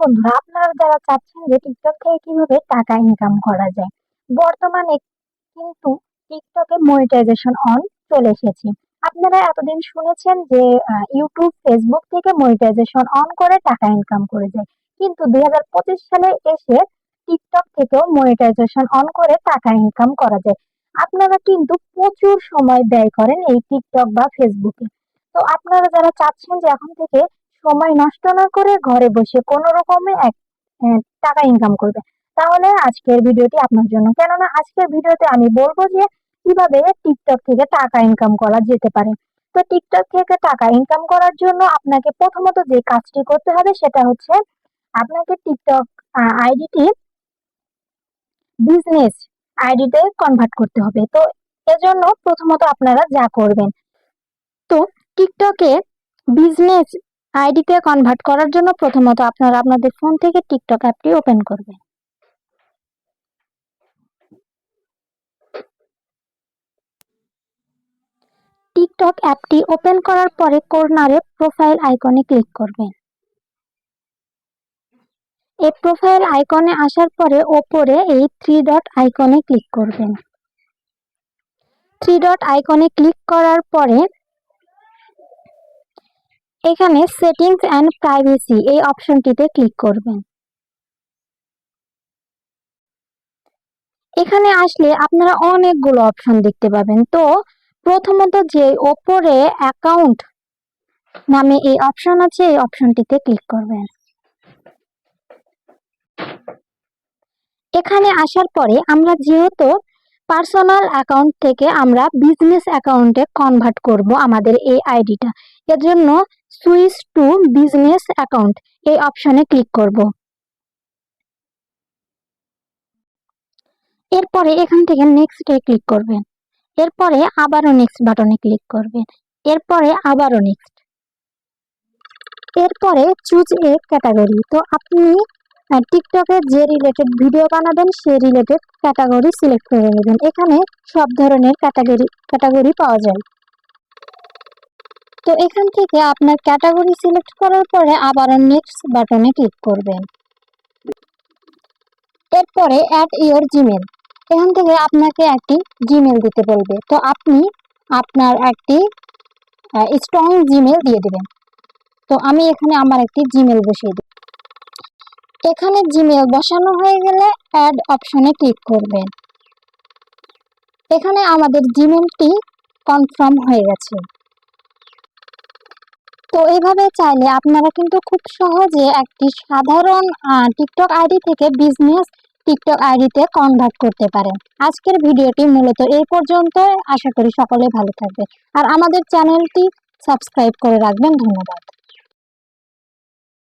বন্ধুরা, আপনারা যারা চাচ্ছেন যে টিকটক থেকে কীভাবে টাকা ইনকাম করা যায়, বর্তমানে কিন্তু টিকটকে মনিটাইজেশন অন চলে এসেছে। আপনারা এতদিন শুনেছেন যে ইউটিউব ফেসবুক থেকে মনিটাইজেশন অন করে টাকা ইনকাম করে যায়। কিন্তু দুই হাজার পঁচিশ সালে এসে টিকটক থেকেও মনিটাইজেশন অন করে টাকা ইনকাম করা যায়। আপনারা কিন্তু প্রচুর সময় ব্যয় করেন এই টিকটক বা ফেসবুকে তো আপনারা যারা চাচ্ছেন যে এখন থেকে সময় নষ্ট না করে ঘরে বসে কোনো রকমে এক টাকা ইনকাম করবে। তাহলে আজকের ভিডিওটি আপনার জন্য। কেননা আজকের ভিডিওতে আমি বলব যে, কীভাবে টিকটক থেকে টাকা ইনকাম করা যেতে পারে। তো টিকটক থেকে টাকা ইনকাম করার জন্য আপনাকে প্রথমত যে কাজটি করতে হবে সেটা হচ্ছে আপনাকে টিকটক আইডিটি বিজনেস আইডিতে কনভার্ট করতে হবে। তো এজন্য প্রথমত আপনারা যা করবেন। তো টিকটকে বিজনেস আইডিতে কনভার্ট করার জন্য প্রথমত আপনারা আপনাদের ফোন থেকে টিকটক অ্যাপটি ওপেন করবেন। টিকটক অ্যাপটি ওপেন করার পরে কর্নারে প্রোফাইল আইকনে ক্লিক করবেন। এই প্রোফাইল আইকনে আসার পরে ওপরে এই থ্রি ডট আইকনে ক্লিক করবেন। থ্রি ডট আইকনে ক্লিক করার পরে এখানে সেটিংস অ্যান্ড প্রাইভেসি এই অপশনটিতে ক্লিক করবেন। এখানে আসলে আপনারা অনেকগুলো অপশন দেখতে পাবেন। তো প্রথমত যে ওপরে অ্যাকাউন্ট নামে এই অপশন আছে, এই অপশনটিতে ক্লিক করবেন। এখানে আসার পরে আমরা যেহেতু পার্সোনাল অ্যাকাউন্ট থেকে আমরা বিজনেস অ্যাকাউন্টে কনভার্ট করব আমাদের এই আইডিটা এর জন্য সুইচ টু বিজনেস অ্যাকাউন্ট। এই অপশনে ক্লিক করব। এরপরে এখান থেকে নেক্সট এ ক্লিক করবেন। এরপরে আবারও নেক্সট বাটনে ক্লিক করবেন। এরপরে আবারও নেক্সট এরপরে চুজ এ ক্যাটাগরি তো আপনি টিকটকে যে রিলেটেড ভিডিও বানাবেন সে রিলেটেড ক্যাটাগরি সিলেক্ট করে নেবেন। এখানে সব ধরনের ক্যাটাগরি ক্যাটাগরি পাওয়া যায়। তো এখান থেকে আপনার ক্যাটাগরি সিলেক্ট করার পরে আবারও নেক্সট বাটনে ক্লিক করবেন। এরপরে অ্যাড ইওর জিমেল এখান থেকে আপনাকে একটি জিমেল দিতে বলবে। তো আপনি আপনার একটি স্ট্রং জিমেল দিয়ে দেবেন। তো আমি এখানে আমার একটি জিমেল বসিয়ে দিই। এখানে জিমেল বসানো হয়ে গেলে অ্যাড অপশনে ক্লিক করবেন। এখানে আমাদের জিমেলটি কনফার্ম হয়ে গেছে। তো এইভাবে চাইলে আপনারা কিন্তু খুব সহজে একটি সাধারণ টিকটক আইডি থেকে বিজনেস টিকটক আইডিতে কনভার্ট করতে পারেন। আজকের ভিডিওটি মূলত এই পর্যন্ত আশা করি সকলে ভালো থাকবে আর আমাদের চ্যানেলটি সাবস্ক্রাইব করে রাখবেন। ধন্যবাদ।